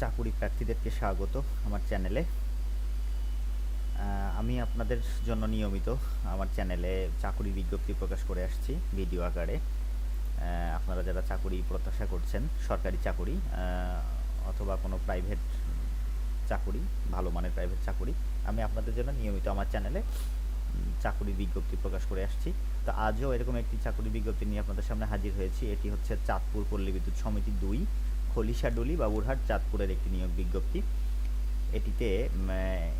চাকুরি প্রার্থীদেরকে স্বাগত আমার চ্যানেলে। আমি আপনাদের জন্য নিয়মিত আমার চ্যানেলে চাকুরি বিজ্ঞপ্তি প্রকাশ করে আসছি ভিডিও আকারে। আপনারা যারা চাকুরি প্রত্যাশা করছেন, সরকারি চাকুরি অথবা কোনো প্রাইভেট চাকুরি, ভালো মানের প্রাইভেট চাকুরি, আমি আপনাদের জন্য নিয়মিত আমার চ্যানেলে চাকুরি বিজ্ঞপ্তি প্রকাশ করে আসছি। তো আজও এরকম একটি চাকুরি বিজ্ঞপ্তি নিয়ে আপনাদের সামনে হাজির হয়েছি। এটি হচ্ছে চাঁদপুর পল্লী বিদ্যুৎ সমিতি দুই খলিশাডুলি বাবুরহাট, চাঁদপুরের একটি নিয়োগ বিজ্ঞপ্তি। এটিতে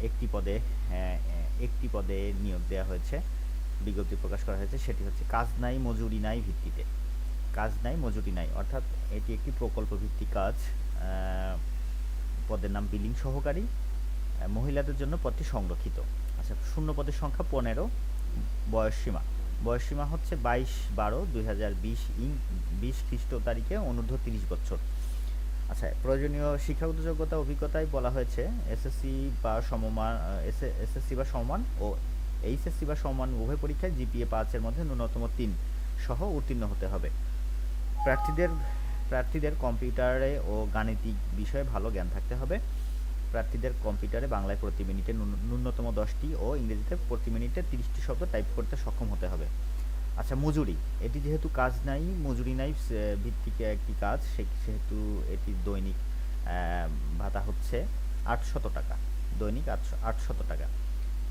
একটি পদে একটি পদে নিয়োগ দেওয়া হয়েছে, বিজ্ঞপ্তি প্রকাশ করা হয়েছে। সেটি হচ্ছে কাজ নাই, মজুরি নাই ভিত্তিতে। কাজ নাই, মজুরি নাই। অর্থাৎ এটি একটি প্রকল্প ভিত্তিক কাজ। পদের নাম বিলিং সহকারী। মহিলাদের জন্য পদটি সংরক্ষিত। আচ্ছা শূন্য পদের সংখ্যা পনেরো। বয়সসীমা বয়সসীমা হচ্ছে বাইশ বারো দুই হাজার বিশ ইং, বিশ খ্রিস্ট তারিখে অনূর্ধ্ব তিরিশ বছর। আচ্ছা প্রয়োজনীয় শিক্ষাগত যোগ্যতা অভিজ্ঞতায় বলা হয়েছে, এসএসসি বা সমমান এসএসসি বা সমান ও এইচএসসি বা সমান উভয় পরীক্ষায় জিপিএ পাঁচের মধ্যে ন্যূনতম তিন সহ উত্তীর্ণ হতে হবে। প্রার্থীদের প্রার্থীদের কম্পিউটারে ও গাণিতিক বিষয়ে ভালো জ্ঞান থাকতে হবে। প্রার্থীদের কম্পিউটারে বাংলায় প্রতি মিনিটে ন্যূনতম দশটি ও ইংরেজিতে প্রতি মিনিটে তিরিশটি শব্দ টাইপ করতে সক্ষম হতে হবে। আচ্ছা মজুরি। এটি যেহেতু কাজ নাই, মজুরি নাই ভিত্তিক একটি কাজ সেহেতু এটি দৈনিক ভাতা হচ্ছে আটশত টাকা। দৈনিক আটশো, আটশত টাকা।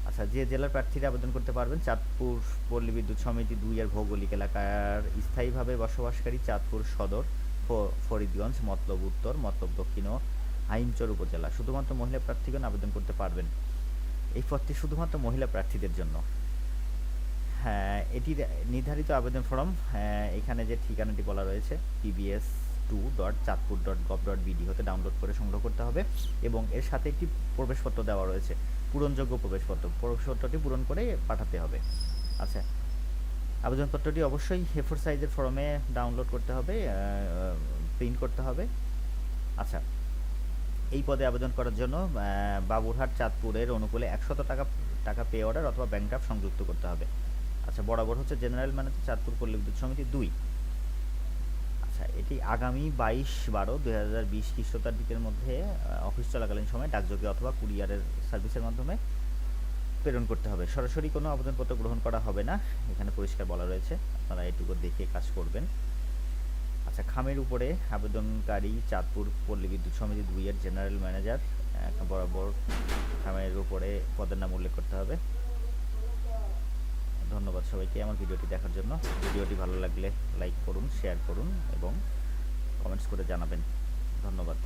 আচ্ছা যে জেলার প্রার্থীরা আবেদন করতে পারবেন, চাঁদপুর পল্লী বিদ্যুৎ সমিতি দুই এর ভৌগোলিক এলাকার স্থায়ীভাবে বসবাসকারী চাঁদপুর সদর ফরিদগঞ্জ, মতলব উত্তর, মতলব দক্ষিণ ও হাইমচর উপজেলা। শুধুমাত্র মহিলা প্রার্থীগণ আবেদন করতে পারবেন। এই পদটি শুধুমাত্র মহিলা প্রার্থীদের জন্য। এটির নির্ধারিত আবেদন ফর্ম হ্যাঁ, এখানে যে ঠিকানাটি বলা রয়েছে PBS two dot Chandpur dot gov dot BD হতে ডাউনলোড করে সংগ্রহ করতে হবে এবং এর সাথে একটি প্রবেশপত্র দেওয়া রয়েছে পূরণযোগ্য প্রবেশপত্র প্রবেশপত্রটি পূরণ করে পাঠাতে হবে। আচ্ছা আবেদনপত্রটি অবশ্যই হেফোর সাইজের ফর্মে ডাউনলোড করতে হবে প্রিন্ট করতে হবে। আচ্ছা এই পদে আবেদন করার জন্য বাবুরহাট চাঁদপুরের অনুকূলে একশত টাকা টাকা পে অর্ডার অথবা ব্যাংক সংযুক্ত করতে হবে। আচ্ছা বরাবর হচ্ছে জেনারেল ম্যানেজার চাঁদপুর পল্লী বিদ্যুৎ সমিতি দুই। আচ্ছা এটি আগামী বাইশ বারো দুই হাজার বিশ খ্রিস্ট তারিখের মধ্যে অফিস চলাকালীন সময় ডাকযোগে অথবা কুরিয়ারের সার্ভিসের মাধ্যমে প্রেরণ করতে হবে। সরাসরি কোনো আবেদনপত্র গ্রহণ করা হবে না। এখানে পরিষ্কার বলা রয়েছে। আপনারা এটুকু দেখে কাজ করবেন। আচ্ছা খামের উপরে আবেদনকারী চাঁদপুর পল্লী বিদ্যুৎ সমিতি দুইয়ের জেনারেল ম্যানেজার বরাবর খামের উপরে পদের নাম উল্লেখ করতে হবে। সবাইকে আমার ভিডিওটি দেখার জন্য। ভিডিওটি ভালো লাগলে লাইক করুন শেয়ার করুন এবং কমেন্টস করে জানাবেন। ধন্যবাদ।